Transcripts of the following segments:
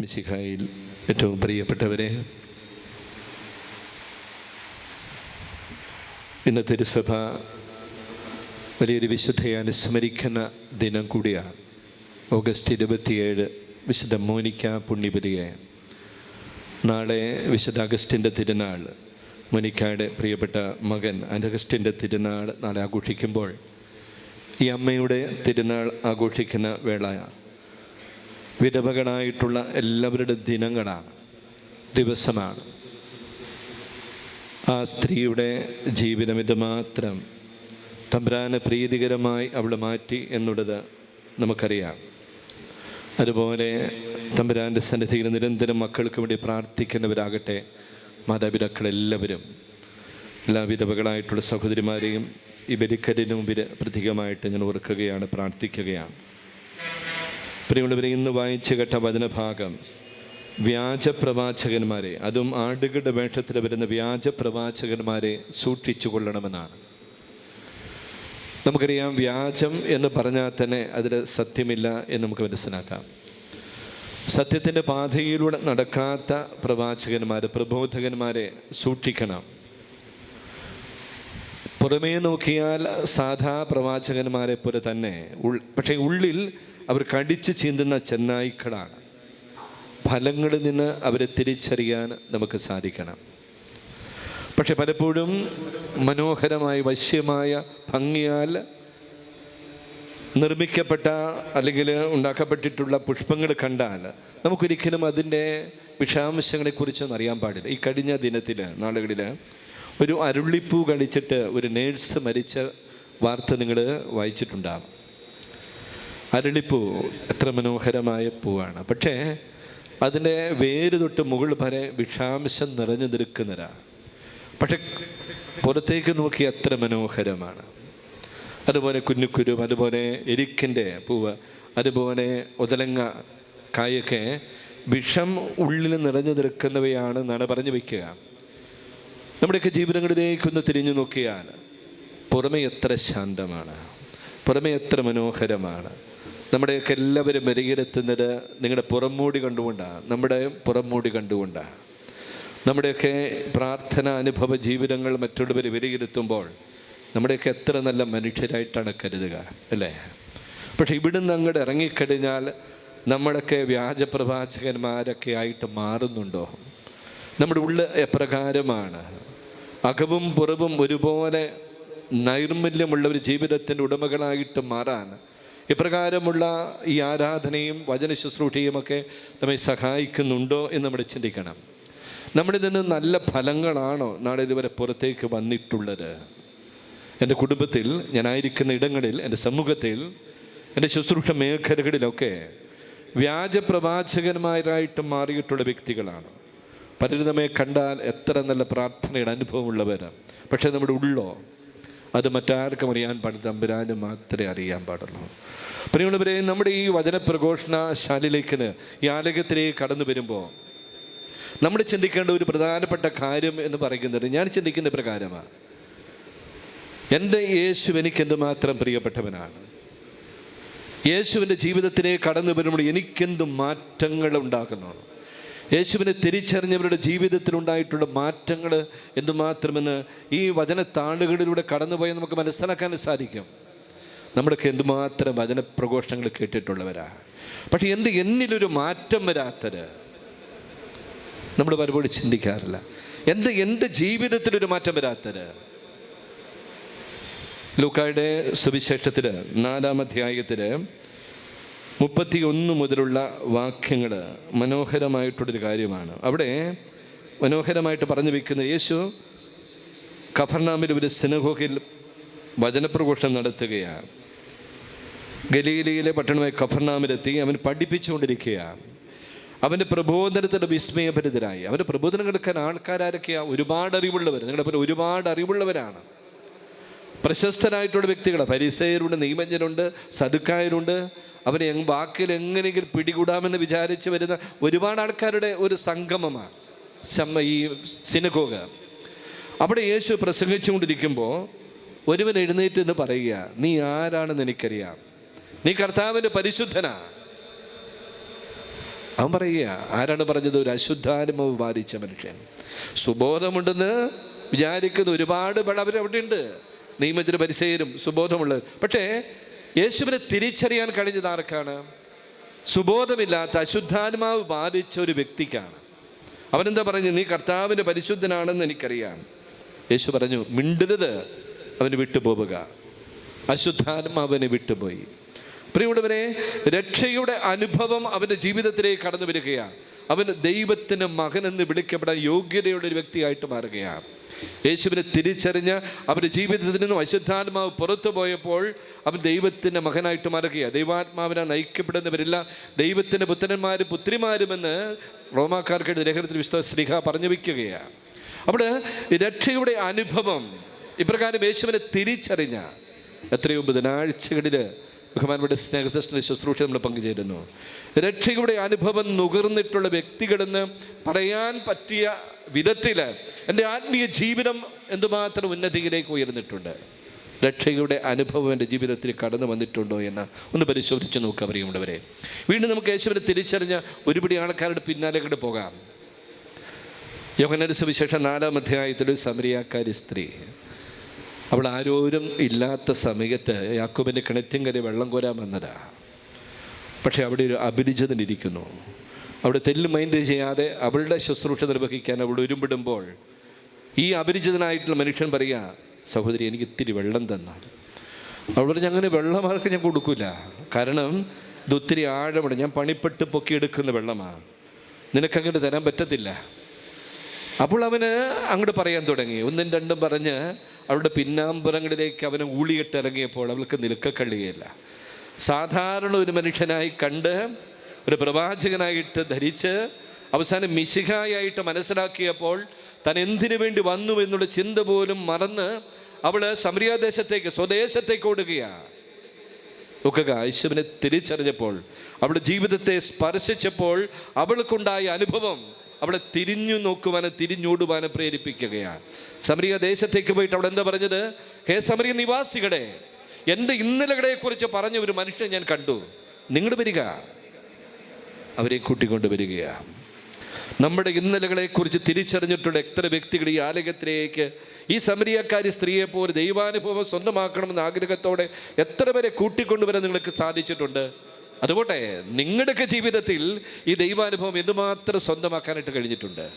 മിശിഹായിൽ ഏറ്റവും പ്രിയപ്പെട്ടവരെ ഇന്ന് തിരുസഭ വലിയൊരു വിശുദ്ധയെ അനുസ്മരിക്കുന്ന ദിനം കൂടിയാണ്. ഓഗസ്റ്റ് ഇരുപത്തിയേഴ് വിശുദ്ധ മോനിക്ക പുണ്യപതിയെ നാളെ വിശുദ്ധ അഗസ്റ്റിന്റെ തിരുനാൾ. മോനിക്കയുടെ പ്രിയപ്പെട്ട മകൻ അഗസ്റ്റിന്റെ തിരുനാൾ നാളെ ആഘോഷിക്കുമ്പോൾ ഈ അമ്മയുടെ തിരുനാൾ ആഘോഷിക്കുന്ന വേള വിധവകളായിട്ടുള്ള എല്ലാവരുടെ ദിനങ്ങളാണ് ദിവസമാണ്. ആ സ്ത്രീയുടെ ജീവിതം ഇത് മാത്രം തമ്പ്രാനെ പ്രീതികരമായി അവൾ മാറ്റി എന്നുള്ളത് നമുക്കറിയാം. അതുപോലെ തമ്പുരാന്റെ സന്നിധിയിൽ നിരന്തരം മക്കൾക്ക് വേണ്ടി പ്രാർത്ഥിക്കുന്നവരാകട്ടെ മാതാപിതാക്കളെല്ലാവരും എല്ലാ വിധവകളായിട്ടുള്ള സഹോദരിമാരെയും ഈ ബലിക്കരിന് മുമ്പിൽ പ്രത്യേകമായിട്ട് ഞാൻ ഓർക്കുകയാണ് പ്രാർത്ഥിക്കുകയാണ്. പ്രിയമുള്ളവരെ ഇന്ന് വായിച്ചു കേട്ട വചനഭാഗം വ്യാജ പ്രവാചകന്മാരെ അതും ആടുകളുടെ വേഷത്തിൽ വരുന്ന വ്യാജ പ്രവാചകന്മാരെ സൂക്ഷിച്ചു കൊള്ളണമെന്നാണ് നമുക്കറിയാം വ്യാജം എന്ന് പറഞ്ഞാൽ തന്നെ അതിൽ സത്യമില്ല എന്ന് നമുക്ക് മനസ്സിലാക്കാം. സത്യത്തിന്റെ പാതയിലൂടെ നടക്കാത്ത പ്രവാചകന്മാർ പ്രബോധകന്മാരെ സൂക്ഷിക്കണം. പുറമേ നോക്കിയാൽ സാധാ പ്രവാചകന്മാരെ പോലെ തന്നെ ഉൾ പക്ഷേ ഉള്ളിൽ അവർ കടിച്ചു ചീന്തുന്ന ചെന്നായ്ക്കളാണ്. ഫലങ്ങളിൽ നിന്ന് അവരെ തിരിച്ചറിയാൻ നമുക്ക് സാധിക്കണം. പക്ഷെ പലപ്പോഴും മനോഹരമായ വശ്യമായ ഭംഗിയാൽ നിർമ്മിക്കപ്പെട്ട അല്ലെങ്കിൽ ഉണ്ടാക്കപ്പെട്ടിട്ടുള്ള പുഷ്പങ്ങൾ കണ്ടാൽ നമുക്കൊരിക്കലും അതിന്റെ വിഷാംശങ്ങളെക്കുറിച്ചൊന്നും അറിയാൻ പാടില്ല. ഈ കഴിഞ്ഞ ദിനത്തിൽ നാളുകളിൽ ഒരു അരുളിപ്പൂ കടിച്ചിട്ട് ഒരു നേഴ്സ് മരിച്ച വാർത്ത നിങ്ങൾ വായിച്ചിട്ടുണ്ടാകും അരളിപ്പൂ എത്ര മനോഹരമായ പൂവാണ്. പക്ഷേ അതിന്റെ വേര് തൊട്ട് മുകൾ വരെ വിഷാംശം നിറഞ്ഞു നിൽക്കുന്നതാ. പക്ഷെ പുറത്തേക്ക് നോക്കി എത്ര മനോഹരമാണ്. അതുപോലെ കുഞ്ഞുക്കുരും അതുപോലെ എരിക്കിന്റെ പൂവ് അതുപോലെ ഉതലങ്ങ കായൊക്കെ വിഷം ഉള്ളിൽ നിറഞ്ഞു നിൽക്കുന്നവയാണ് എന്നാണ് പറഞ്ഞു വയ്ക്കുക. നമ്മുടെയൊക്കെ ജീവിതങ്ങളിലേക്കൊന്ന് തിരിഞ്ഞു നോക്കിയാൽ പുറമെ എത്ര ശാന്തമാണ്. പുറമെ എത്ര മനോഹരമാണ്. നമ്മുടെയൊക്കെ എല്ലാവരും മെരുകിലെത്തുന്നത് നിങ്ങളുടെ പുറംമൂടി കണ്ടുകൊണ്ടാണ് നമ്മുടെ പുറംമൂടി കണ്ടുകൊണ്ടാണ് നമ്മുടെയൊക്കെ പ്രാർത്ഥന അനുഭവ ജീവിതങ്ങൾ മറ്റുള്ളവർ വിലയിരുത്തുമ്പോൾ നമ്മുടെയൊക്കെ എത്ര നല്ല മനുഷ്യരായിട്ടാണ് കരുതുക അല്ലേ? പക്ഷെ ഇവിടുന്ന് അങ്ങോട്ട് ഇറങ്ങിക്കഴിഞ്ഞാൽ നമ്മളൊക്കെ വ്യാജപ്രവാചകന്മാരൊക്കെ ആയിട്ട് മാറുന്നുണ്ടോ? നമ്മുടെ ഉള്ളിൽ എപ്രകാരമാണ്? അകവും പുറവും ഒരുപോലെ നൈർമല്യമുള്ള ഒരു ജീവിതത്തിന്റെ ഉടമകളായിട്ട് മാറാൻ ഇപ്രകാരമുള്ള ഈ ആരാധനയും വചന ശുശ്രൂഷയും ഒക്കെ നമ്മെ സഹായിക്കുന്നുണ്ടോ എന്ന് നമ്മൾ ചിന്തിക്കണം. നമ്മുടെ നിന്ന് നല്ല ഫലങ്ങളാണോ നാളെ ഇതുവരെ പുറത്തേക്ക് വന്നിട്ടുള്ളത്? എന്റെ കുടുംബത്തിൽ ഞാനായിരിക്കുന്ന ഇടങ്ങളിൽ എന്റെ സമൂഹത്തിൽ എന്റെ ശുശ്രൂഷ മേഖലകളിലൊക്കെ വ്യാജ പ്രവാചകന്മാരായിട്ട് മാറിയിട്ടുള്ള വ്യക്തികളാണ്. പലരും നമ്മെ കണ്ടാൽ എത്ര നല്ല പ്രാർത്ഥനയുടെ അനുഭവമുള്ളവരാണ്. പക്ഷേ നമ്മുടെ ഉള്ളോ? അത് മറ്റാർക്കും അറിയാൻ പാടില്ല തമ്പുരാന് മാത്രമേ അറിയാൻ പാടുള്ളൂ. പ്രിയമുള്ളവരെ നമ്മുടെ ഈ വചനപ്രഘോഷണ ശാലിലേക്ക് ഈ ആലയത്തിലേക്ക് കടന്നു വരുമ്പോൾ നമ്മൾ ചിന്തിക്കേണ്ട ഒരു പ്രധാനപ്പെട്ട കാര്യം എന്ന് പറയുന്നത് ഞാൻ ചിന്തിക്കുന്ന പ്രകാരമാണ് എന്റെ യേശു എനിക്ക് എന്തുമാത്രം പ്രിയപ്പെട്ടവനാണ്? യേശുവിന്റെ ജീവിതത്തിലേക്ക് കടന്നു വരുമ്പോൾ എനിക്കെന്ത് മാറ്റങ്ങൾ ഉണ്ടാകുന്നു യേശുവിനെ തിരിച്ചറിഞ്ഞവരുടെ ജീവിതത്തിൽ ഉണ്ടായിട്ടുള്ള മാറ്റങ്ങൾ എന്തുമാത്രമെന്ന് ഈ വചനത്താളുകളിലൂടെ കടന്നുപോയി നമുക്ക് മനസ്സിലാക്കാൻ സാധിക്കും. നമ്മളൊക്കെ എന്തുമാത്രം വചനപ്രഘോഷങ്ങൾ കേട്ടിട്ടുള്ളവരാ. പക്ഷെ എന്ത് എന്നിലൊരു മാറ്റം വരാത്തത്? നമ്മൾ പലപ്പോഴും ചിന്തിക്കാറില്ല. എന്ത് എന്റെ ജീവിതത്തിലൊരു മാറ്റം വരാത്തത്? ലൂക്കായുടെ സുവിശേഷത്തിൽ നാലാം അധ്യായത്തിൽ മുപ്പത്തി ഒന്ന് മുതലുള്ള വാക്യങ്ങൾ മനോഹരമായിട്ടുള്ളൊരു കാര്യമാണ്. അവിടെ മനോഹരമായിട്ട് പറഞ്ഞു വയ്ക്കുന്ന യേശു കഫർനാമിൽ ഒരു സിനഗോഗിൽ വചനപ്രഘോഷണം നടത്തുകയാണ് ഗലീലയിലെ പട്ടണമായ കഫർനാമിലെത്തി അവൻ പഠിപ്പിച്ചുകൊണ്ടിരിക്കുകയാണ് അവന്റെ പ്രബോധനത്തിന്റെ വിസ്മയഭരിതരായി. അവന്റെ പ്രബോധനം കിടക്കാൻ ആൾക്കാരൊക്കെയാണ് ഒരുപാട് അറിവുള്ളവർ. നിങ്ങളുടെ പോലെ ഒരുപാട് അറിവുള്ളവരാണ്. പ്രശസ്തരായിട്ടുള്ള വ്യക്തികൾ പരിസയരുണ്ട് നിയമജ്ഞരുണ്ട് സതുക്കായരുണ്ട് അവനെ വാക്കിൽ എങ്ങനെയെങ്കിലും പിടികൂടാമെന്ന് വിചാരിച്ച് വരുന്ന ഒരുപാട് ആൾക്കാരുടെ ഒരു സംഗമമാണ്. ശമ്മ ഈ സിനഗോഗ. അവിടെ യേശു പ്രസംഗിച്ചുകൊണ്ടിരിക്കുമ്പോൾ ഒരുവൻ എഴുന്നേറ്റ് എന്ന് പറയുക നീ ആരാണെന്ന് എനിക്കറിയാം. നീ കർത്താവിന്റെ പരിശുദ്ധനാ. അവൻ പറയുക ആരാണ് പറഞ്ഞത്? ഒരു അശുദ്ധാനുഭവ ബാധിച്ച മനുഷ്യൻ. സുബോധമുണ്ടെന്ന് വിചാരിക്കുന്ന ഒരുപാട് പേർ അവരവിടെയുണ്ട്. നിയമത്തിന് പരിസയരും സുബോധമുള്ളത്. പക്ഷേ യേശുവിനെ തിരിച്ചറിയാൻ കഴിഞ്ഞത് ആർക്കാണ്? സുബോധമില്ലാത്ത അശുദ്ധാത്മാവ് ബാധിച്ച ഒരു വ്യക്തിക്കാണ്. അവനെന്താ പറഞ്ഞു? നീ കർത്താവിന്റെ പരിശുദ്ധനാണെന്ന് എനിക്കറിയാം. യേശു പറഞ്ഞു മിണ്ടരുത് അവന് വിട്ടുപോവുക. അശുദ്ധാത്മാവനെ വിട്ടുപോയി. പ്രിയമുള്ളവരെ രക്ഷയുടെ അനുഭവം അവന്റെ ജീവിതത്തിലേക്ക് കടന്നു വരികയാണ്. അവൻ ദൈവത്തിന്റെ മകനെന്ന് വിളിക്കപ്പെടാൻ യോഗ്യതയുള്ള ഒരു വ്യക്തിയായിട്ട് മാറുകയാണ്. യേശുവിനെ തിരിച്ചറിഞ്ഞ് അവന്റെ ജീവിതത്തിൽ നിന്നും അശുദ്ധാത്മാവ് പുറത്തു പോയപ്പോൾ അവൻ ദൈവത്തിന്റെ മകനായിട്ട് മാറുകയാണ് ദൈവാത്മാവിനെ നയിക്കപ്പെടുന്നവരില്ല. ദൈവത്തിന്റെ പുത്രന്മാരും പുത്രിമാരുമെന്ന് റോമാക്കാർക്ക് ലേഖനത്തിൽ വിശ്വ ശ്രീഹ പറഞ്ഞു വയ്ക്കുകയാണ് അവിടെ രക്ഷയുടെ അനുഭവം ഇപ്രകാരം യേശുവിനെ തിരിച്ചറിഞ്ഞ എത്രയോ ബുധനാഴ്ചകളിൽ ബഹുമാനപ്പെട്ട സ്നേഹസിസ്റ്റർ ശുശ്രൂഷ നമ്മൾ പങ്കുചേരുന്നു. രക്ഷയുടെ അനുഭവം നുകർന്നിട്ടുള്ള വ്യക്തികളെന്ന് പറയാൻ പറ്റിയ വിധത്തിൽ എന്റെ ആത്മീയ ജീവിതം എന്തുമാത്രം ഉന്നതിയിലേക്ക് ഉയർന്നിട്ടുണ്ട്. രക്ഷയുടെ അനുഭവം എന്റെ ജീവിതത്തിൽ കടന്നു വന്നിട്ടുണ്ടോ എന്ന് ഒന്ന് പരിശോധിച്ച് നോക്കുക പ്രിയമുള്ളവരെ. വീണ്ടും നമുക്ക് യേശുവിനെ തിരിച്ചറിഞ്ഞ ഒരുപിടി ആൾക്കാരുടെ പിന്നാലെ കൂടെ പോകാം. യോഹനന്റെ സുവിശേഷം നാലാം അധ്യായത്തിൽ സമരിയാക്കാരി സ്ത്രീ. അവൾ ആരോരും ഇല്ലാത്ത സമയത്ത് യാക്കോബിന്റെ കിണറ്റിങ്കരെ വെള്ളം കോരാൻ വന്നതാ. പക്ഷേ അവിടെ ഒരു അപരിചിതനിരിക്കുന്നു അവിടെ തെല്ല് മൈൻഡ് ചെയ്യാതെ അവളുടെ ശുശ്രൂഷ നിർവഹിക്കാൻ അവൾ ഉരുമ്പിടുമ്പോൾ ഈ അപരിചിതനായിട്ടുള്ള മനുഷ്യൻ പറയുക സഹോദരി എനിക്ക് ഇത്തിരി വെള്ളം തന്നാൽ. അവൾ പറഞ്ഞു അങ്ങനെ വെള്ളം ആർക്ക് ഞാൻ കൊടുക്കില്ല കാരണം ഇത് ഒത്തിരി ആഴമുണ്ട് ഞാൻ പണിപ്പെട്ട് പൊക്കിയെടുക്കുന്ന വെള്ളമാണ് നിനക്കങ്ങോട്ട് തരാൻ പറ്റത്തില്ല. അപ്പോൾ അവന് അങ്ങോട്ട് പറയാൻ തുടങ്ങി. ഒന്നും രണ്ടും പറഞ്ഞ് അവളുടെ പിന്നാമ്പുറങ്ങളിലേക്ക് അവന് ഊളിയിട്ട് ഇറങ്ങിയപ്പോൾ അവൾക്ക് കഴിയില്ല സാധാരണ ഒരു മനുഷ്യനായി കണ്ട് ഒരു പ്രവാചകനായിട്ട് ധരിച്ച് അവസാനം മിശിഹായായിട്ട് മനസ്സിലാക്കിയപ്പോൾ താൻ എന്തിനു വേണ്ടി വന്നു എന്നുള്ള ചിന്ത പോലും മറന്ന് അവൾ സമരിയാദേശത്തേക്ക് സ്വദേശത്തേക്ക് ഓടുകയാണ് നോക്കുക യേശുവിനെ തിരിച്ചറിഞ്ഞപ്പോൾ അവളുടെ ജീവിതത്തെ സ്പർശിച്ചപ്പോൾ അവൾക്കുണ്ടായ അനുഭവം അവളെ തിരിഞ്ഞു നോക്കുവാനും തിരിഞ്ഞോടുവാനും പ്രേരിപ്പിക്കുകയാണ്. സമരിക ദേശത്തേക്ക് പോയിട്ട് അവിടെ എന്താ പറഞ്ഞത്? ഹേ സമരിക നിവാസികളെ എന്റെ ഇന്നലകളെ കുറിച്ച് പറഞ്ഞ ഒരു മനുഷ്യനെ ഞാൻ കണ്ടു. നിങ്ങൾ വരിക. അവരെ കൂട്ടിക്കൊണ്ട് വരികയാണ് നമ്മുടെ ഇന്നലകളെക്കുറിച്ച് തിരിച്ചറിഞ്ഞിട്ടുള്ള എത്ര വ്യക്തികൾ ഈ ആലയത്തിലേക്ക് ഈ സമരിയക്കാരി സ്ത്രീയെ പോലെ ദൈവാനുഭവം സ്വന്തമാക്കണമെന്ന ആഗ്രഹത്തോടെ എത്ര പേരെ കൂട്ടിക്കൊണ്ടുവരാൻ നിങ്ങൾക്ക് സാധിച്ചിട്ടുണ്ട്? അതുപോട്ടെ നിങ്ങളുടെയൊക്കെ ജീവിതത്തിൽ ഈ ദൈവാനുഭവം എന്തുമാത്രം സ്വന്തമാക്കാനായിട്ട് കഴിഞ്ഞിട്ടുണ്ട്?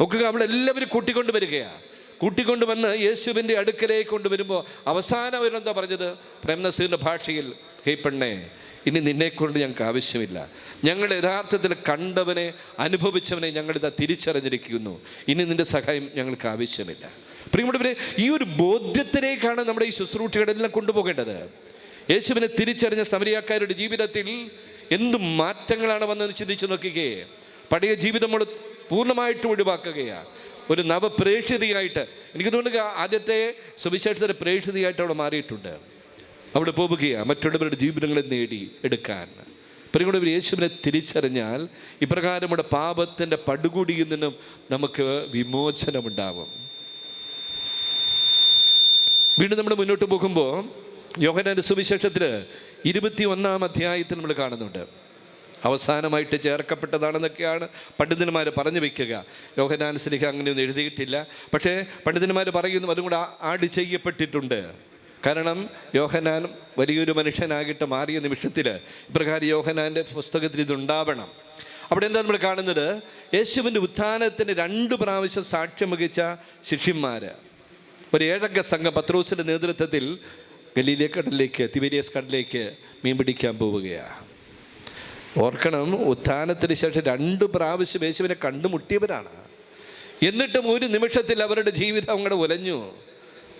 നോക്കുക നമ്മളെല്ലാവരും കൂട്ടിക്കൊണ്ട് വരികയാണ് കൂട്ടിക്കൊണ്ട് വന്ന് യേശുവിന്റെ അടുക്കലേക്ക് കൊണ്ടുവരുമ്പോൾ അവസാനം അവരെന്താ പറഞ്ഞത്? പ്രേംനസീറിന്റെ ഭാഷയിൽ ഹേ പെണ്ണേ ഇനി നിന്നെക്കൊണ്ട് ഞങ്ങൾക്ക് ആവശ്യമില്ല. ഞങ്ങൾ യഥാർത്ഥത്തിൽ കണ്ടവനെ അനുഭവിച്ചവനെ ഞങ്ങളിതാ തിരിച്ചറിഞ്ഞിരിക്കുന്നു. ഇനി നിന്റെ സഹായം ഞങ്ങൾക്ക് ആവശ്യമില്ല. പ്രിയമുള്ളവരെ ഈ ഒരു ബോധ്യത്തിലേക്കാണ് നമ്മുടെ ഈ ശുശ്രൂഷകളെല്ലാം കൊണ്ടുപോകേണ്ടത്. യേശുവിനെ തിരിച്ചറിഞ്ഞ സമരിയാക്കാരുടെ ജീവിതത്തിൽ എന്ത് മാറ്റങ്ങളാണ് വന്നതെന്ന് ചിന്തിച്ചു നോക്കുകയെ പഴയ ജീവിതം പൂർണമായിട്ടും ഒഴിവാക്കുകയാണ് ഒരു നവപ്രേക്ഷിതയായിട്ട്. എനിക്ക് തോന്നുന്നു ആദ്യത്തെ സുവിശേഷത്തിന്റെ പ്രേക്ഷിതയായിട്ട് അവിടെ മാറിയിട്ടുണ്ട്. അവിടെ പോവുകയാണ് മറ്റുള്ളവരുടെ ജീവിതങ്ങളെ നേടി എടുക്കാൻ. പരിഗണന യേശുവിനെ തിരിച്ചറിഞ്ഞാൽ ഇപ്രകാരം നമ്മുടെ പാപത്തിന്റെ പടുകുടിയിൽ നിന്നും നമുക്ക് വിമോചനമുണ്ടാവും. വീണ്ടും നമ്മൾ മുന്നോട്ട് പോകുമ്പോൾ യോഹനാന്റെ സുവിശേഷത്തിൽ ഇരുപത്തി ഒന്നാം അധ്യായത്തിൽ നമ്മൾ കാണുന്നുണ്ട്. അവസാനമായിട്ട് ചേർക്കപ്പെട്ടതാണെന്നൊക്കെയാണ് പണ്ഡിതന്മാർ പറഞ്ഞു വയ്ക്കുക യോഹനാൻ സ്ലിഹ അങ്ങനെയൊന്നും എഴുതിയിട്ടില്ല. പക്ഷേ പണ്ഡിതന്മാർ പറയുന്നു അതും കൂടെ ആഡ് ചെയ്യപ്പെട്ടിട്ടുണ്ട്. കാരണം യോഹനാൻ വലിയൊരു മനുഷ്യനാകിട്ട് മാറിയ നിമിഷത്തിൽ ഇപ്രകാരം യോഹനാന്റെ പുസ്തകത്തിൽ ഇതുണ്ടാവണം. അവിടെ എന്താ നമ്മൾ കാണുന്നത്? യേശുവിന്റെ ഉത്ഥാനത്തിന് രണ്ട് പ്രാവശ്യം സാക്ഷ്യം വഹിച്ച ശിഷ്യന്മാർ ഒരു ഏഴംഗ സംഘം പത്രോസിന്റെ നേതൃത്വത്തിൽ ഗലീലിയ കടലിലേക്ക് തിബേരിയസ് കടലിലേക്ക് മീൻ പിടിക്കാൻ പോവുകയാണ്. ഓർക്കണം ഉത്ഥാനത്തിന് ശേഷം രണ്ട് പ്രാവശ്യം യേശുവിനെ കണ്ടുമുട്ടിയവരാണ് എന്നിട്ടും ഒരു നിമിഷത്തിൽ അവരുടെ ജീവിതം അങ്ങോട്ട് ഉലഞ്ഞു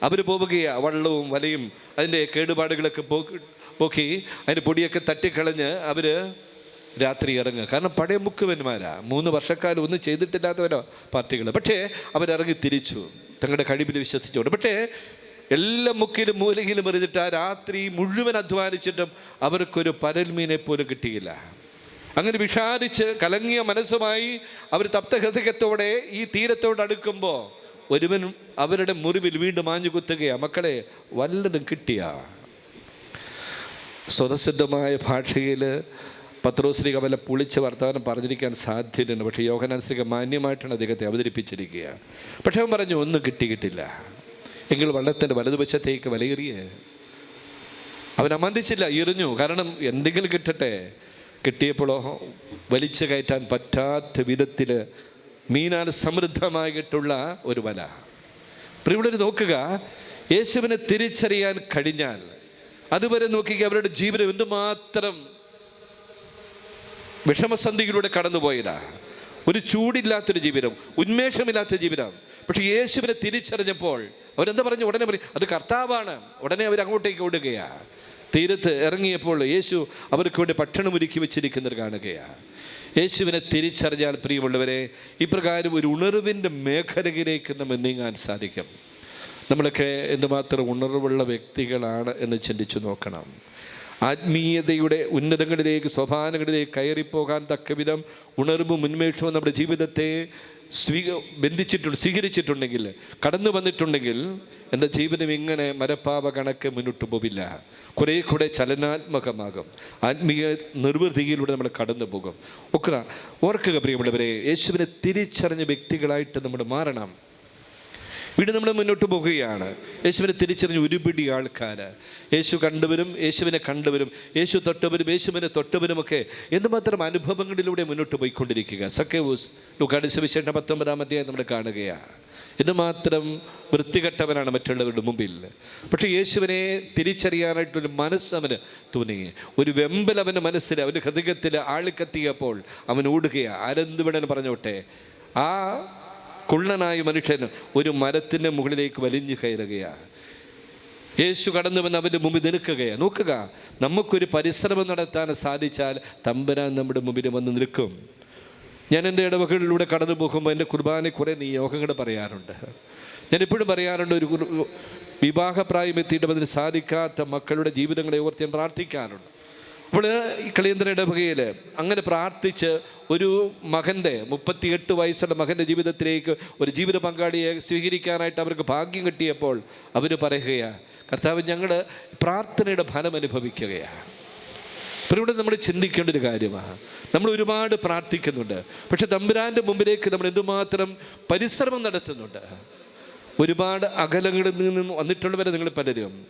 അവർ പോവുകയാണ് വള്ളവും വലയും അതിന്റെ കേടുപാടുകളൊക്കെ പോക്കി പോക്കി അതിന്റെ പൊടിയൊക്കെ തട്ടിക്കളഞ്ഞ് അവർ രാത്രി ഇറങ്ങുക. കാരണം പഴയ മുക്കുവന്മാരാ മൂന്ന് വർഷക്കാലം ഒന്നും ചെയ്തിട്ടില്ലാത്തവരോ പാർട്ടികൾ പക്ഷേ അവരിറങ്ങി തിരിച്ചു തങ്ങളുടെ കഴിവിൽ വിശ്വസിച്ചുകൊണ്ട്. പക്ഷേ എല്ലാ മുക്കിലും മൂലയിലും എറിഞ്ഞിട്ട് ആ രാത്രി മുഴുവൻ അധ്വാനിച്ചിട്ടും അവർക്കൊരു പരൽമീനെ പോലും കിട്ടിയില്ല. അങ്ങനെ വിഷാദിച്ച് കലങ്ങിയ മനസ്സുമായി അവർ തപ്തഹൃദയത്തോടെ ഈ തീരത്തോട് അടുക്കുമ്പോൾ ഒരുവൻ അവരുടെ മുറിവിൽ വീണ്ടും മാഞ്ഞു കുത്തുകയാണ് മക്കളെ വല്ലതും കിട്ടിയ. സ്വതസിദ്ധമായ ഭാഷയിൽ പത്രോശ്രീ വല്ല പുളിച്ച് വർത്തമാനം പറഞ്ഞിരിക്കാൻ സാധ്യതയുണ്ട്. പക്ഷേ യോഗനാശ്രീക മാന്യമായിട്ടാണ് അദ്ദേഹത്തെ അവതരിപ്പിച്ചിരിക്കുക പക്ഷേ അവൻ പറഞ്ഞു ഒന്നും കിട്ടി കിട്ടില്ല. എങ്കിൽ വള്ളത്തിന്റെ വലതുവശത്തേക്ക് വലയേറിയ. അവൻ അമന്തിച്ചില്ല എറിഞ്ഞു. കാരണം എന്തെങ്കിലും കിട്ടട്ടെ. കിട്ടിയപ്പോഴോ വലിച്ചു കയറ്റാൻ പറ്റാത്ത വിധത്തിൽ മീനാൽ സമൃദ്ധമായിട്ടുള്ള ഒരു വല. ഒരു നോക്കുക യേശുവിനെ തിരിച്ചറിയാൻ കഴിഞ്ഞാൽ അതുവരെ നോക്കിക്കുക അവരുടെ ജീവിതം എന്തുമാത്രം വിഷമസന്ധിയിലൂടെ കടന്നുപോയതാ. ഒരു ചൂടില്ലാത്തൊരു ജീവിതം ഉന്മേഷമില്ലാത്ത ജീവിതം. പക്ഷെ യേശുവിനെ തിരിച്ചറിഞ്ഞപ്പോൾ അവരെന്താ പറഞ്ഞു? ഉടനെ പറയും അത് കർത്താവാണ്. ഉടനെ അവർ അങ്ങോട്ടേക്ക് ഓടുകയാ. തീരത്ത് ഇറങ്ങിയപ്പോൾ യേശു അവർക്ക് വേണ്ടി ഭക്ഷണം ഒരുക്കി വെച്ചിരിക്കുന്നത് കാണുകയാണ് യേശുവിനെ തിരിച്ചറിഞ്ഞാൽ പ്രിയമുള്ളവരെ ഇപ്രകാരം ഒരു ഉണർവിന്റെ മേഖലയിലേക്ക് നമ്മൾ നീങ്ങാൻ സാധിക്കും. നമ്മളൊക്കെ എന്തുമാത്രം ഉണർവുള്ള വ്യക്തികളാണ് എന്ന് ചിന്തിച്ചു നോക്കണം. ആത്മീയതയുടെ ഉന്നതങ്ങളിലേക്ക് സ്വഭാവങ്ങളിലേക്ക് കയറിപ്പോകാൻ തക്കവിധം ഉണർവും ഉന്മേഷവും നമ്മുടെ ജീവിതത്തെ സ്വീക ബന്ധിച്ചിട്ടുണ്ട് സ്വീകരിച്ചിട്ടുണ്ടെങ്കിൽ കടന്നു വന്നിട്ടുണ്ടെങ്കിൽ എന്റെ ജീവിതം ഇങ്ങനെ മരപ്പാവ കണക്ക് മുന്നോട്ട് പോവില്ല. കുറേ കൂടെ ചലനാത്മകമാകും. ആത്മീയ നിർവൃതിയിലൂടെ നമ്മൾ കടന്നു പോകും. ഓർക്കുക പ്രിയമുള്ളവരെ യേശുവിനെ തിരിച്ചറിഞ്ഞ വ്യക്തികളായിട്ട് നമ്മൾ മാറണം. വീണ്ടും നമ്മൾ മുന്നോട്ട് പോകുകയാണ്. യേശുവിനെ തിരിച്ചറിഞ്ഞ ഒരുപിടി ആൾക്കാർ യേശു കണ്ടവരും യേശുവിനെ കണ്ടവരും യേശു തൊട്ടവരും യേശുവിനെ തൊട്ടവരുമൊക്കെ എന്തുമാത്രം അനുഭവങ്ങളിലൂടെ മുന്നോട്ട് പോയിക്കൊണ്ടിരിക്കുക. സക്കേവൂസ് ലുക്കാടി സുവിശേഷം പത്തൊമ്പതാം അധ്യായം നമ്മൾ കാണുകയാണ്. എന്തുമാത്രം വൃത്തികെട്ടവനാണ് മറ്റുള്ളവരുടെ മുമ്പിൽ. പക്ഷേ യേശുവിനെ തിരിച്ചറിയാനായിട്ടൊരു മനസ്സ് അവന് തോന്നി. ഒരു വെമ്പൽ അവന്റെ മനസ്സിൽ അവന്റെ ഹൃദയത്തിൽ ആളിക്കത്തിയപ്പോൾ അവൻ ഓടുകയാണ്. ആരെന്ത് വേണമെന്ന് പറഞ്ഞോട്ടെ. ആ കുള്ളനായ മനുഷ്യൻ ഒരു മരത്തിന്റെ മുകളിലേക്ക് വലിഞ്ഞു കയറുകയാണ്. യേശു കടന്നു വന്ന് അവന്റെ മുമ്പിൽ നിൽക്കുകയാണ്. നോക്കുക നമുക്കൊരു പരിശ്രമം നടത്താൻ സാധിച്ചാൽ തമ്പരാൻ നമ്മുടെ മുമ്പിൽ വന്ന് നിൽക്കും. ഞാൻ എന്റെ ഇടവകളിലൂടെ കടന്നു പോകുമ്പോൾ എന്റെ കുർബാന കുറേ നിയോഗങ്ങൾ പറയാറുണ്ട്. ഞാൻ എപ്പോഴും പറയാറുണ്ട് ഒരു വിവാഹപ്രായം എത്തിയിട്ട് അതിന് സാധിക്കാത്ത മക്കളുടെ ജീവിതങ്ങളെ ഓർത്ത് ഞാൻ പ്രാർത്ഥിക്കാറുണ്ട്. അപ്പോൾ ഈ കളിയന്തര ഇടവകയിൽ അങ്ങനെ പ്രാർത്ഥിച്ച് ഒരു മകന്റെ മുപ്പത്തിയെട്ട് വയസ്സുള്ള മകന്റെ ജീവിതത്തിലേക്ക് ഒരു ജീവിത പങ്കാളിയെ സ്വീകരിക്കാനായിട്ട് അവർക്ക് ഭാഗ്യം കിട്ടിയപ്പോൾ അവർ പറയുകയാണ് കർത്താവ് ഞങ്ങൾ പ്രാർത്ഥനയുടെ ഫലം അനുഭവിക്കുകയാണ് അപ്പോൾ ഇവിടെ നമ്മൾ ചിന്തിക്കേണ്ട ഒരു കാര്യമാണ് നമ്മൾ ഒരുപാട് പ്രാർത്ഥിക്കുന്നുണ്ട് പക്ഷെ തമ്പുരാന്റെ മുമ്പിലേക്ക് നമ്മൾ എന്തുമാത്രം പരിശ്രമം നടത്തുന്നുണ്ട്? ഒരുപാട് അകലങ്ങളിൽ നിന്നും വന്നിട്ടുള്ളവരെ നിങ്ങൾ പലരും.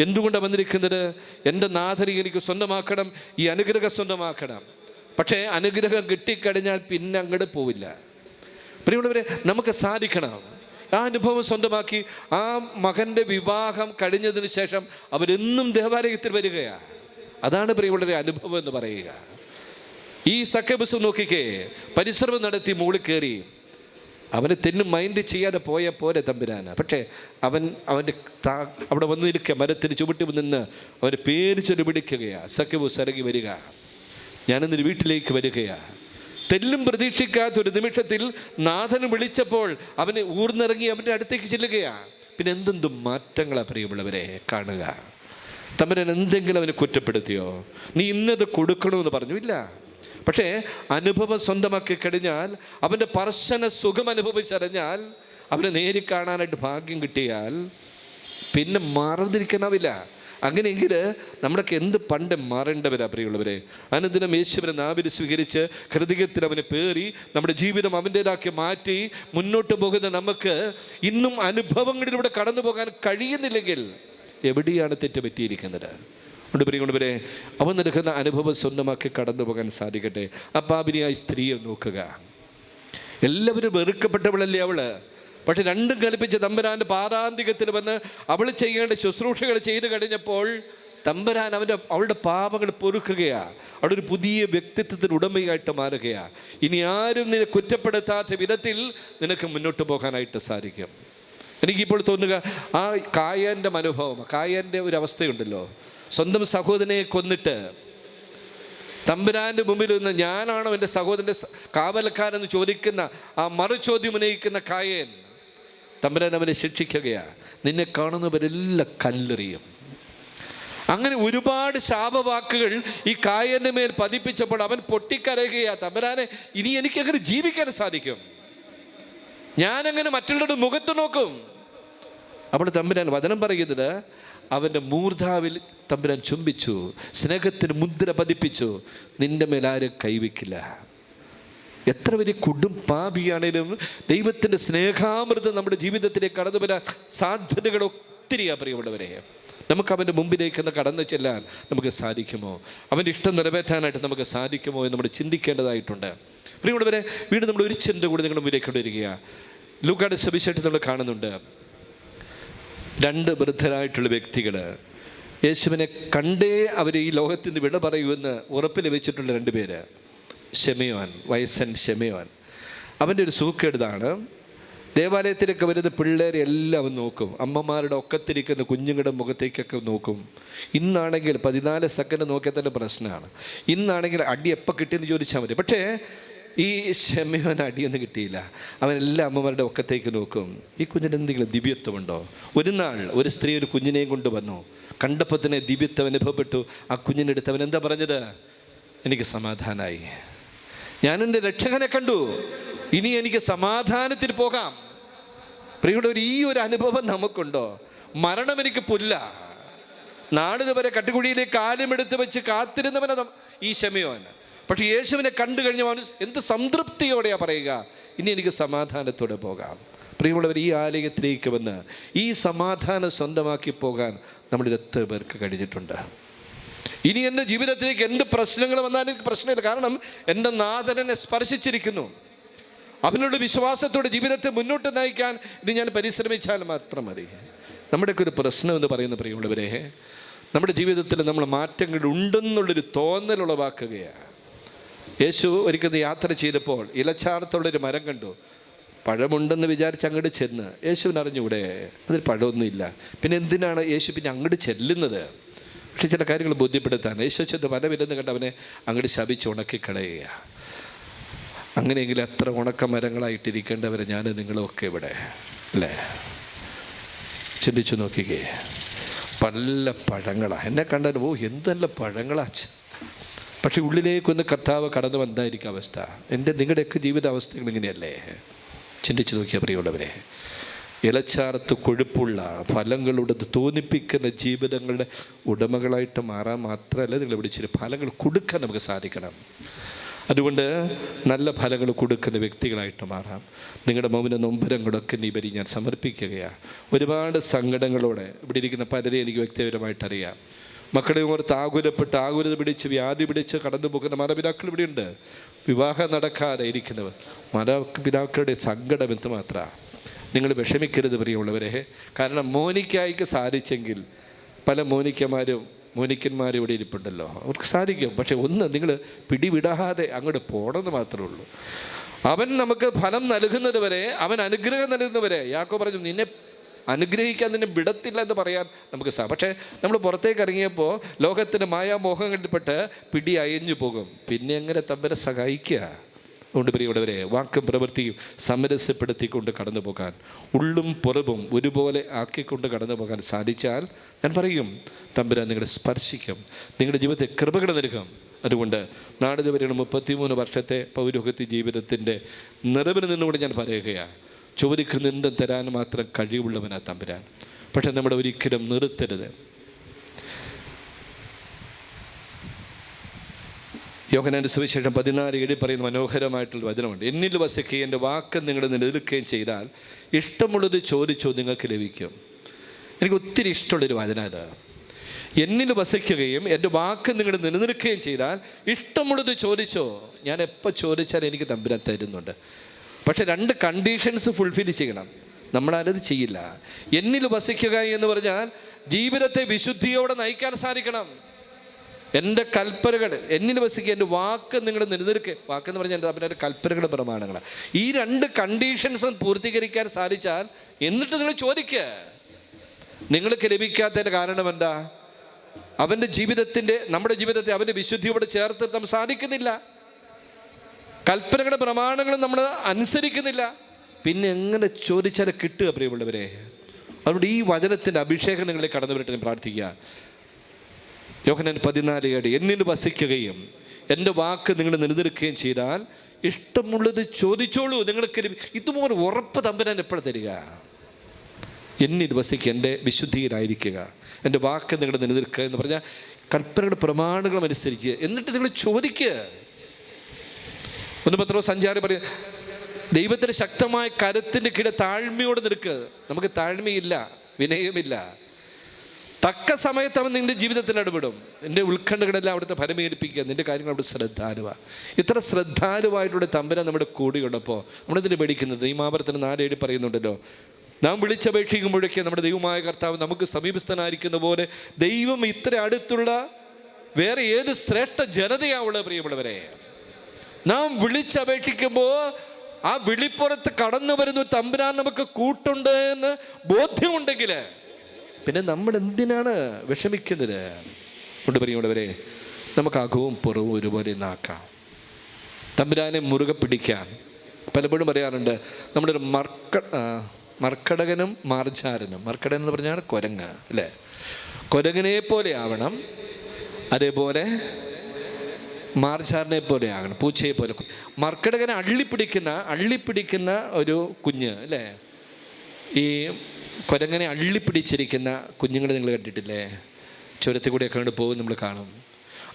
എന്തുകൊണ്ടാണ് വന്നിരിക്കുന്നത്? എന്റെ നാഥനെ എനിക്ക് സ്വന്തമാക്കണം ഈ അനുഗ്രഹം സ്വന്തമാക്കണം. പക്ഷേ അനുഗ്രഹം കിട്ടിക്കഴിഞ്ഞാൽ പിന്നെ അങ്ങോട്ട് പോവില്ല. പ്രിയമുള്ളവരെ നമുക്ക് സാധിക്കണം. ആ അനുഭവം സ്വന്തമാക്കി ആ മകന്റെ വിവാഹം കഴിഞ്ഞതിന് ശേഷം അവരെന്നും ദേവാലയത്തിൽ വരികയാണ് അതാണ് പ്രിയമുള്ളവരെ അനുഭവം എന്ന് പറയുക. ഈ സഖ്യബസ് നോക്കിക്കേ പരിശ്രമം നടത്തി മുകളിൽ കയറി അവനെ തെന്നും മൈൻഡ് ചെയ്യാതെ പോയ പോലെ തമ്പുരാന. പക്ഷേ അവൻ അവന്റെ താ അവിടെ വന്നിരിക്കുക മരത്തിന് ചുവട്ടി നിന്ന് അവന്റെ പേര് ചൊല്ലി പിടിക്കുകയാണ് സഖ്യബുസ് ഇറങ്ങി വരിക. ഞാനിന്ന് വീട്ടിലേക്ക് വരികയാണ്. തെല്ലും പ്രതീക്ഷിക്കാത്ത ഒരു നിമിഷത്തിൽ നാഥൻ വിളിച്ചപ്പോൾ അവന് ഊർന്നിറങ്ങി അവന്റെ അടുത്തേക്ക് ചെല്ലുകയാണ്. പിന്നെ എന്തെന്തും മാറ്റങ്ങളാണ് പ്രിയമുള്ളവരെ കാണുക. തമ്പരൻ എന്തെങ്കിലും അവനെ കുറ്റപ്പെടുത്തിയോ? നീ ഇന്നത് കൊടുക്കണമെന്ന് പറഞ്ഞു. ഇല്ല. പക്ഷേ അനുഭവം സ്വന്തമാക്കി കഴിഞ്ഞാൽ അവന്റെ പർശന സുഖം അനുഭവിച്ചറിഞ്ഞാൽ അവനെ നേരി കാണാനായിട്ട് ഭാഗ്യം കിട്ടിയാൽ പിന്നെ മറന്നിരിക്കാനാവില്ല. അങ്ങനെയെങ്കിൽ നമ്മളൊക്കെ എന്ത് പണ്ട് മാറേണ്ടവരാ പ്രിയുള്ളവരെ അനുദിനം യേശുവിനെ നാവിൽ സ്വീകരിച്ച് ഹൃദയത്തിൽ അവനെ പേറി നമ്മുടെ ജീവിതം അവന്റേതാക്കി മാറ്റി മുന്നോട്ട് പോകുന്ന നമുക്ക് ഇന്നും അനുഭവങ്ങളിലൂടെ കടന്നു പോകാൻ കഴിയുന്നില്ലെങ്കിൽ എവിടെയാണ് തെറ്റ് പറ്റിയിരിക്കുന്നത് ഉണ്ട് പ്രിയമുള്ളവരെ അവൻ നൽകുന്ന അനുഭവം സ്വന്തമാക്കി കടന്നു പോകാൻ സാധിക്കട്ടെ. ആ പാപിനിയായ സ്ത്രീയെ നോക്കുക. എല്ലാവരും വെറുക്കപ്പെട്ടവളല്ലേ അവൾ? പക്ഷെ രണ്ടും കൽപ്പിച്ച് തമ്പുരാന്റെ പാതാന്തികത്തിൽ വന്ന് അവൾ ചെയ്യേണ്ട ശുശ്രൂഷകൾ ചെയ്തു കഴിഞ്ഞപ്പോൾ തമ്പുരാൻ അവന്റെ അവളുടെ പാപങ്ങൾ പൊറുക്കുകയാണ് അവിടെ ഒരു പുതിയ വ്യക്തിത്വത്തിന് ഉടമയായിട്ട് മാറുകയാണ് ഇനി ആരും നിന്നെ കുറ്റപ്പെടുത്താത്ത വിധത്തിൽ നിനക്ക് മുന്നോട്ട് പോകാനായിട്ട് സാധിക്കും. എനിക്കിപ്പോൾ തോന്നുക ആ കായന്റെ മനോഭാവം കായന്റെ ഒരു അവസ്ഥയുണ്ടല്ലോ. സ്വന്തം സഹോദരനെ കൊന്നിട്ട് തമ്പുരാന്റെ മുമ്പിൽ നിന്ന് ഞാനാണോ എന്റെ സഹോദരന്റെ കാവലക്കാരെന്ന് ചോദിക്കുന്ന ആ മറുചോദ്യം ഉന്നയിക്കുന്ന കായൻ തമ്പുരാൻ അവനെ ശിക്ഷിക്കുകയാണ്. നിന്നെ കാണുന്നവരെല്ലാം കല്ലെറിയും. അങ്ങനെ ഒരുപാട് ശാപവാക്കുകൾ ഈ കായന്റെ മേൽ പതിപ്പിച്ചപ്പോൾ അവൻ പൊട്ടിക്കരയുകയാ. തമ്പുരാനെ ഇനി എനിക്ക് അങ്ങനെ ജീവിക്കാൻ സാധിക്കും? ഞാനങ്ങനെ മറ്റുള്ളവരുടെ മുഖത്ത് നോക്കും? അപ്പോൾ തമ്പുരാൻ വചനം പറയുന്നത് അവന്റെ മൂർധാവിൽ തമ്പുരാൻ ചുംബിച്ചു സ്നേഹത്തിന് മുദ്ര പതിപ്പിച്ചു നിന്റെ മേലാരും കൈവയ്ക്കില്ല. എത്ര വലിയ കൊടും പാപിയാണേലും ദൈവത്തിന്റെ സ്നേഹാമൃതം നമ്മുടെ ജീവിതത്തിലേക്ക് കടന്നു വരാൻ സാധ്യതകൾ ഒത്തിരിയാ പ്രിയമുള്ളവരെ. നമുക്ക് അവന്റെ മുമ്പിലേക്ക് ഒന്ന് കടന്നു ചെല്ലാൻ നമുക്ക് സാധിക്കുമോ? അവന്റെ ഇഷ്ടം നിറവേറ്റാനായിട്ട് നമുക്ക് സാധിക്കുമോ എന്ന് നമ്മൾ ചിന്തിക്കേണ്ടതായിട്ടുണ്ട്. പ്രിയമുള്ളവരെ വീണ്ടും നമ്മൾ ഒരു ചിന്ത കൂടി നിങ്ങളുടെ മുമ്പിലേക്ക് കൊണ്ടിരിക്കുക ലൂക്കാട് സവിശേഷത്തിൽ നമ്മൾ കാണുന്നുണ്ട്. രണ്ട് വൃദ്ധരായിട്ടുള്ള വ്യക്തികൾ. യേശുവിനെ കണ്ടേ അവർ ഈ ലോകത്തിന് വിട പറയുമെന്ന് ഉറപ്പിൽ വെച്ചിട്ടുള്ള രണ്ട് പേര്. ഷെമയോൻ വയസ്സൻ ഷെമിയോൻ. അവന്റെ ഒരു സൂക്കേടുതാണ് ദേവാലയത്തിലൊക്കെ വരുന്ന പിള്ളേരെ എല്ലാം അവൻ നോക്കും. അമ്മമാരുടെ ഒക്കത്തിരിക്കുന്ന കുഞ്ഞുങ്ങളുടെ മുഖത്തേക്കൊക്കെ നോക്കും. ഇന്നാണെങ്കിൽ പതിനാല് സെക്കൻഡ് നോക്കിയാൽ തന്നെ പ്രശ്നമാണ്. ഇന്നാണെങ്കിൽ അടി എപ്പോൾ കിട്ടിയെന്ന് ചോദിച്ചാൽ മതി. പക്ഷേ ഈ ക്ഷമയോൻ അടിയൊന്നും കിട്ടിയില്ല. അവൻ അമ്മമാരുടെ ഒക്കത്തേക്ക് നോക്കും. ഈ കുഞ്ഞിന് എന്തെങ്കിലും ദിവ്യത്വമുണ്ടോ? ഒരു നാൾ ഒരു സ്ത്രീ ഒരു കുഞ്ഞിനെയും കൊണ്ട് വന്നു. കണ്ടപ്പോൾ തന്നെ ദിവ്യത്വം അനുഭവപ്പെട്ടു. ആ കുഞ്ഞിനെടുത്ത് അവൻ എന്താ പറഞ്ഞത്? എനിക്ക് സമാധാനമായി ഞാൻ എന്റെ രക്ഷകനെ കണ്ടു. ഇനി എനിക്ക് സമാധാനത്തിൽ പോകാം. ഒരു ഈ ഒരു അനുഭവം നമുക്കുണ്ടോ? മരണം എനിക്ക് പുല്ല. നാളിതുവരെ കട്ടുകുഴിയിലേക്ക് കാലുമെടുത്ത് വെച്ച് കാത്തിരുന്നവനെ ഈ ക്ഷമയോൻ പക്ഷെ യേശുവിനെ കണ്ടു കഴിഞ്ഞ എന്ത് സംതൃപ്തിയോടെയാ പറയുക? ഇനി എനിക്ക് സമാധാനത്തോടെ പോകാം. പ്രിയമുള്ളവർ ഈ ആലയത്തിലേക്ക് വന്ന് ഈ സമാധാനം സ്വന്തമാക്കി പോകാൻ നമ്മുടെ എത്ര പേർക്ക് കഴിഞ്ഞിട്ടുണ്ട്? ഇനി എന്റെ ജീവിതത്തിലേക്ക് എന്ത് പ്രശ്നങ്ങൾ വന്നാലും എനിക്ക് പ്രശ്നമില്ല. കാരണം എന്റെ നാഥൻ എന്നെ സ്പർശിച്ചിരിക്കുന്നു. അവനുള്ള വിശ്വാസത്തോടെ ജീവിതത്തെ മുന്നോട്ട് നയിക്കാൻ ഇനി ഞാൻ പരിശ്രമിച്ചാൽ മാത്രം മതി. നമ്മുടെയൊക്കെ ഒരു പ്രശ്നം എന്ന് പറയുന്ന പ്രിയമുള്ളവരെ. നമ്മുടെ ജീവിതത്തിൽ നമ്മൾ മാറ്റങ്ങൾ ഉണ്ടെന്നുള്ളൊരു തോന്നലുളവാക്കുകയാണ് യേശു ഒരിക്കൽ യാത്ര ചെയ്തപ്പോൾ ഇലച്ചാർത്തുള്ളൊരു മരം കണ്ടു. പഴമുണ്ടെന്ന് വിചാരിച്ച് അങ്ങോട്ട് ചെന്ന് യേശുവിനറിഞ്ഞൂടെ അതിൽ പഴമൊന്നുമില്ല. പിന്നെ എന്തിനാണ് യേശു പിന്നെ അങ്ങോട്ട് ചെല്ലുന്നത്? പക്ഷെ ചില കാര്യങ്ങൾ ബോധ്യപ്പെടുത്താൻ യേശു ചെന്ന് മരമില്ലെന്ന് കണ്ട് അവനെ അങ്ങോട്ട് ശപിച്ച് ഉണക്കിക്കളയുക. അങ്ങനെയെങ്കിലും എത്ര ഉണക്ക മരങ്ങളായിട്ടിരിക്കേണ്ടവരെ ഞാൻ നിങ്ങളുമൊക്കെ ഇവിടെ അല്ലേ? ചിന്തിച്ചു നോക്കിക്കേ. പല പഴങ്ങളാണ് എന്നെ കണ്ടാൽ ഓ എന്തല്ല പഴങ്ങളാ പക്ഷേ ഉള്ളിലേക്കൊന്ന് കർത്താവ് കടന്നു വന്നായിരിക്കും അവസ്ഥ. എന്റെ നിങ്ങളുടെയൊക്കെ ജീവിത അവസ്ഥകൾ ഇങ്ങനെയല്ലേ? ചിന്തിച്ചു നോക്കിയ പ്രിയമുള്ളവരെ ഇലച്ചാർത്ത് കൊഴുപ്പുള്ള ഫലങ്ങളുടെ തോന്നിപ്പിക്കുന്ന ജീവിതങ്ങളുടെ ഉടമകളായിട്ട് മാറാൻ മാത്രമല്ല നിങ്ങൾ വിളിച്ചിട്ട് ഫലങ്ങൾ കൊടുക്കാൻ നമുക്ക് സാധിക്കണം. അതുകൊണ്ട് നല്ല ഫലങ്ങൾ കൊടുക്കുന്ന വ്യക്തികളായിട്ട് മാറാം. നിങ്ങളുടെ മൗന നൊമ്പരങ്ങളൊക്കെ നീ വരി ഞാൻ സമർപ്പിക്കുകയാണ് ഒരുപാട് സങ്കടങ്ങളോടെ ഇവിടെ ഇരിക്കുന്ന പലരെ എനിക്ക് വ്യക്തിപരമായിട്ട് അറിയാം. മക്കളെ ഓർത്ത് ആകുലപ്പെട്ട് ആകുലത പിടിച്ച് വ്യാധി പിടിച്ച് കടന്നു പോകുന്ന മാതാപിതാക്കൾ ഇവിടെയുണ്ട്. വിവാഹം നടക്കാതെ ഇരിക്കുന്നവർ. മാതാപിതാക്കളുടെ സങ്കടം എന്തുമാത്രമാണ് നിങ്ങൾ വിഷമിക്കരുത് പ്രിയമുള്ളവരെ. കാരണം മോനിക്കായിക്ക് സാധിച്ചെങ്കിൽ പല മോനിക്കന്മാരും മോനിക്കന്മാരും ഇവിടെ ഇരിപ്പുണ്ടല്ലോ. അവർക്ക് സാധിക്കും. പക്ഷെ ഒന്ന് നിങ്ങൾ പിടിവിടാതെ അങ്ങോട്ട് പോകണമെന്ന് മാത്രമേ ഉള്ളൂ. അവൻ നമുക്ക് ഫലം നൽകുന്നത് വരെ അവൻ അനുഗ്രഹം നൽകുന്നവരെ യാക്കോ പറഞ്ഞു നിന്നെ അനുഗ്രഹിക്കാൻ നിന്നെ വിടത്തില്ല എന്ന് പറയാൻ നമുക്ക് സാ പക്ഷേ നമ്മൾ പുറത്തേക്ക് ഇറങ്ങിയപ്പോൾ ലോകത്തിന്റെ മായാമോഹങ്ങളിൽപ്പെട്ട് പിടി അയഞ്ഞു പോകും. പിന്നെ എങ്ങനെ തമ്പനെ സഹായിക്കുക? അതുകൊണ്ട് പ്രിയമുള്ളവരെ വാക്കും പ്രവൃത്തിയും സമരസപ്പെടുത്തിക്കൊണ്ട് കടന്നു പോകാൻ ഉള്ളും പുറവും ഒരുപോലെ ആക്കിക്കൊണ്ട് കടന്നു പോകാൻ സാധിച്ചാൽ ഞാൻ പറയും തമ്പുരാൻ നിങ്ങളെ സ്പർശിക്കും നിങ്ങളുടെ ജീവിതത്തെ കൃപകൾ നൽകും. അതുകൊണ്ട് നാടിതുവരെയുള്ള മുപ്പത്തിമൂന്ന് വർഷത്തെ പൗരോഹിത്യ ജീവിതത്തിന്റെ നിറവിൽ നിന്നുകൊണ്ട് ഞാൻ പറയുകയാണ് ചോദിക്കുന്ന എന്തും തരാൻ മാത്രം കഴിവുള്ളവനാ തമ്പുരാൻ. പക്ഷെ നമ്മുടെ ഒരിക്കലും നിർത്തരുത്. യോഹനാന്റെ സുവിശേഷം പതിനാല് ഏഴ് പറയുന്ന മനോഹരമായിട്ടുള്ള വചനമുണ്ട്. എന്നിൽ വസിക്കുകയും എന്റെ വാക്ക് നിങ്ങൾ നിലനിൽക്കുകയും ചെയ്താൽ ഇഷ്ടമുള്ളത് ചോദിച്ചോ നിങ്ങൾക്ക് ലഭിക്കും. എനിക്ക് ഒത്തിരി ഇഷ്ടമുള്ളൊരു വചന ഇത് എന്നിൽ വസിക്കുകയും എന്റെ വാക്ക് നിങ്ങൾ നിലനിൽക്കുകയും ചെയ്താൽ ഇഷ്ടമുള്ളത് ചോദിച്ചോ? ഞാൻ എപ്പോൾ ചോദിച്ചാലും എനിക്ക് തമ്പുരാൻ തരുന്നുണ്ട്. പക്ഷെ രണ്ട് കണ്ടീഷൻസ് ഫുൾഫിൽ ചെയ്യണം. നമ്മളാരത് ചെയ്യില്ല. എന്നിൽ വസിക്കുക എന്ന് പറഞ്ഞാൽ ജീവിതത്തെ വിശുദ്ധിയോടെ നയിക്കാൻ സാധിക്കണം. എന്റെ കൽപ്പനകൾ എന്നിൽ വസിക്കുക എന്റെ വാക്ക് നിങ്ങൾ നിലനിൽക്കുക വാക്കെന്ന് പറഞ്ഞാൽ എന്റെ അവരുടെ കൽപ്പനകൾ പ്രമാണങ്ങളാണ്. ഈ രണ്ട് കണ്ടീഷൻസും പൂർത്തീകരിക്കാൻ സാധിച്ചാൽ എന്നിട്ട് നിങ്ങൾ ചോദിക്കുക നിങ്ങൾക്ക് ലഭിക്കാത്തതിന്റെ കാരണം എന്താ? അവന്റെ ജീവിതത്തിന്റെ നമ്മുടെ ജീവിതത്തെ അവന്റെ വിശുദ്ധിയോട് ചേർത്ത് നമ്മൾ സാധിക്കുന്നില്ല. കൽപ്പനകളുടെ പ്രമാണങ്ങളും നമ്മൾ അനുസരിക്കുന്നില്ല. പിന്നെ എങ്ങനെ ചോദിച്ചാൽ കിട്ടുക പ്രിയമുള്ളവരെ? അതുകൊണ്ട് ഈ വചനത്തിന്റെ അഭിഷേകം നിങ്ങളെ കടന്നു വരട്ടെ പ്രാർത്ഥിക്കുക. യോഹനൻ പതിനാല് ഏട് എന്നിൽ വസിക്കുകയും എന്റെ വാക്ക് നിങ്ങൾ നിലനിൽക്കുകയും ചെയ്താൽ ഇഷ്ടമുള്ളത് ചോദിച്ചോളൂ. നിങ്ങൾക്ക് ഇതുപോലെ ഉറപ്പ് തമ്പരാൻ എപ്പോഴും തരിക. എന്നിൽ വസിക്കുക എന്റെ വിശുദ്ധിയിലായിരിക്കുക എന്റെ വാക്ക് നിങ്ങൾ നിലനിൽക്കുക എന്ന് പറഞ്ഞാൽ കൽപ്പനയുടെ പ്രമാണങ്ങളും അനുസരിക്കുക. എന്നിട്ട് നിങ്ങൾ ചോദിക്കുക. ഒന്ന് പത്രോ സഞ്ചാരി പറയും ദൈവത്തിന്റെ ശക്തമായ കരത്തിന്റെ കീഴെ താഴ്മയോടെ നിൽക്കുക നമുക്ക് താഴ്മയില്ല വിനയമില്ല. തക്ക സമയത്ത് അവൻ നിന്റെ ജീവിതത്തിൽ ഇടപെടും. നിന്റെ ഉത്കണ്ഠകളെല്ലാം അവിടുത്തെ ഫലമേൽപ്പിക്കുക നിന്റെ കാര്യങ്ങൾ അവിടെ ശ്രദ്ധാലുവ. ഇത്ര ശ്രദ്ധാലുവായിട്ടുള്ള തമ്പന നമ്മുടെ കൂടിയുള്ളപ്പോൾ നമ്മളെന്തിനു പേടിക്കുന്നത്? ഈ മാപരത്തിന് നാലേഴ് പറയുന്നുണ്ടല്ലോ. നാം വിളിച്ചപേക്ഷിക്കുമ്പോഴൊക്കെ നമ്മുടെ ദൈവമായ കർത്താവ് നമുക്ക് സമീപസ്ഥനായിരിക്കുന്ന പോലെ ദൈവം ഇത്ര അടുത്തുള്ള വേറെ ഏത് ശ്രേഷ്ഠ ജനതയാവുള്ള പ്രിയമുള്ളവരെ? നാം വിളിച്ചപേക്ഷിക്കുമ്പോൾ ആ വിളിപ്പുറത്ത് കടന്നു വരുന്ന തമ്പുരാൻ നമുക്ക് കൂട്ടുണ്ട് എന്ന് ബോധ്യമുണ്ടെങ്കിൽ പിന്നെ നമ്മൾ എന്തിനാണ് വിഷമിക്കുന്നത്? കൊണ്ട് പറയുന്നവരെ നമുക്ക് അകവും പുറവും ഒരുപോലെ നാക്കാം. തമ്പുരാനെ മുറുകെ പിടിക്കാൻ. പലപ്പോഴും പറയാറുണ്ട് നമ്മുടെ ഒരു മർക്ക മർക്കടകനും മാർജാരനും മർക്കടൻ എന്ന് പറഞ്ഞാൽ കൊരങ്ങ് അല്ലേ? കൊരങ്ങനെ പോലെ ആവണം അതേപോലെ മാർജാറിനെ പോലെ ആകണം പൂച്ചയെ പോലെ. മർക്കടകനെ അള്ളിപ്പിടിക്കുന്ന അള്ളിപ്പിടിക്കുന്ന ഒരു കുഞ്ഞ് അല്ലേ? ഈ കുരങ്ങനെ അള്ളിപ്പിടിച്ചിരിക്കുന്ന കുഞ്ഞുങ്ങളെ നിങ്ങൾ കണ്ടിട്ടില്ലേ? ചുരത്തിൽ കൂടെയൊക്കെ കൊണ്ട് പോകും നമ്മൾ കാണും.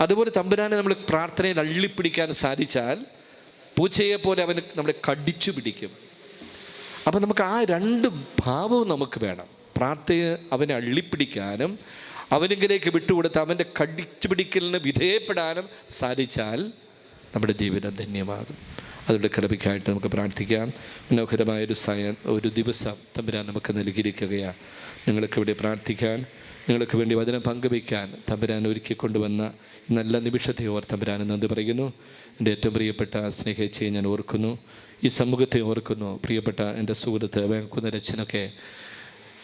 അതുപോലെ തമ്പുരാനെ നമ്മൾ പ്രാർത്ഥനയിൽ അള്ളിപ്പിടിക്കാൻ സാധിച്ചാൽ പൂച്ചയെ പോലെ അവന് നമ്മളെ കടിച്ചു പിടിക്കും. അപ്പം നമുക്ക് ആ രണ്ട് ഭാവവും നമുക്ക് വേണം. പ്രാർത്ഥന അവനെ അള്ളിപ്പിടിക്കാനും അവനെങ്കിലേക്ക് വിട്ടുകൊടുത്ത് അവന്റെ കടിച്ചു പിടിക്കലിന് വിധേയപ്പെടാനും സാധിച്ചാൽ നമ്മുടെ ജീവിതം ധന്യമാകും. അതുകൊണ്ട് കൃപയ്ക്കായിട്ട് നമുക്ക് പ്രാർത്ഥിക്കാം. മനോഹരമായൊരു സയ ഒരു ദിവസം തമ്പുരാൻ നമുക്ക് നൽകിയിരിക്കുകയാണ് നിങ്ങൾക്ക് വേണ്ടി പ്രാർത്ഥിക്കാൻ നിങ്ങൾക്ക് വേണ്ടി വചനം പങ്കുവയ്ക്കാൻ തമ്പുരാൻ ഒരുക്കി കൊണ്ടുവന്ന നല്ല നിമിഷത്തെ ഓർ തമ്പുരാൻ എന്ന് പറയുന്നു. എന്റെ ഏറ്റവും പ്രിയപ്പെട്ട സ്നേഹിച്ചേ ഞാൻ ഓർക്കുന്നു. ഈ സമൂഹത്തെ ഓർക്കുന്നു. പ്രിയപ്പെട്ട എന്റെ സുഹൃത്ത് വേക്കുന്ന രച്ചനൊക്കെ ഈ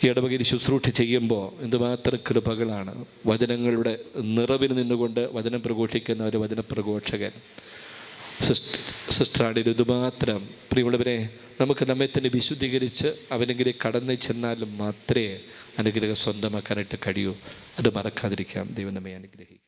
ഇടവകയിൽ ശുശ്രൂഷ ചെയ്യുമ്പോൾ എന്തുമാത്രം കൃപകളാണ്. വചനങ്ങളുടെ നിറവിൽ നിന്നുകൊണ്ട് വചനം പ്രഘോഷിക്കുന്ന ഒരു വചനപ്രഘോഷകൻ. പ്രഘോഷകൻ സിസ്റ്ററാണിത് ഇതുമാത്രം പ്രിയമുള്ളവരെ നമുക്ക് നമ്മെ തന്നെ വിശുദ്ധീകരിച്ച് അവനെങ്കിലും കടന്നു ചെന്നാൽ മാത്രമേ അനുഗ്രഹം സ്വന്തമാക്കാനായിട്ട് കഴിയൂ. അത് മറക്കാതിരിക്കാം. ദൈവം നമ്മെ അനുഗ്രഹിക്കും